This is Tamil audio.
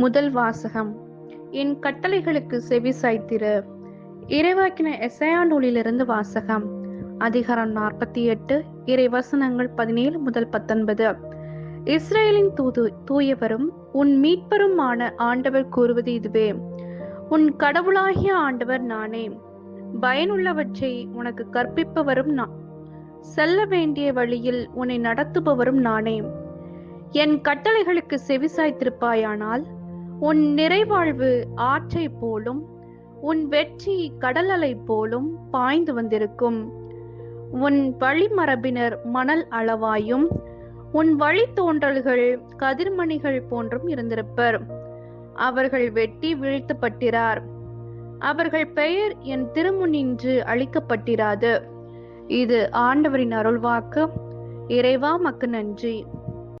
முதல் வாசகம். என் கட்டளைகளுக்கு செவி சாய்த்திரு. இறைவாக்கின எசையா நூலிலிருந்து வாசகம். அதிகாரம் நாற்பத்தி எட்டு இறை வசனங்கள் பதினேழு முதல் பத்தொன்பது. இஸ்ரேலின் தூது தூயவரும் உன் மீட்பருமான ஆண்டவர் கூறுவது இதுவே. உன் கடவுளாகிய ஆண்டவர் நானே. பயனுள்ளவற்றை உனக்கு கற்பிப்பவரும் நான் செல்ல வேண்டிய வழியில் உன்னை நடத்துபவரும் நானே. என் கட்டளைகளுக்கு செவிசாய்த்திருப்பாயானால் உன் நிறைவாழ்வு ஆற்றை போலும் உன் வெற்றி கடல் அலை போலும் பாய்ந்து வந்திருக்கும். உன் வழிமரபினர் மணல் அளவாயும் உன் வழித்தோன்றல்கள் கதிர்மணிகள் போன்றும் இருந்திருப்பர். அவர்கள் வெட்டி வீழ்த்தப்பட்டிறார் அவர்கள் பெயர் என் திருமுனின்று அழிக்கப்பட்டிராது இது ஆண்டவரின் அருள்வாக்கு. இறைவா மக்கு நன்றி.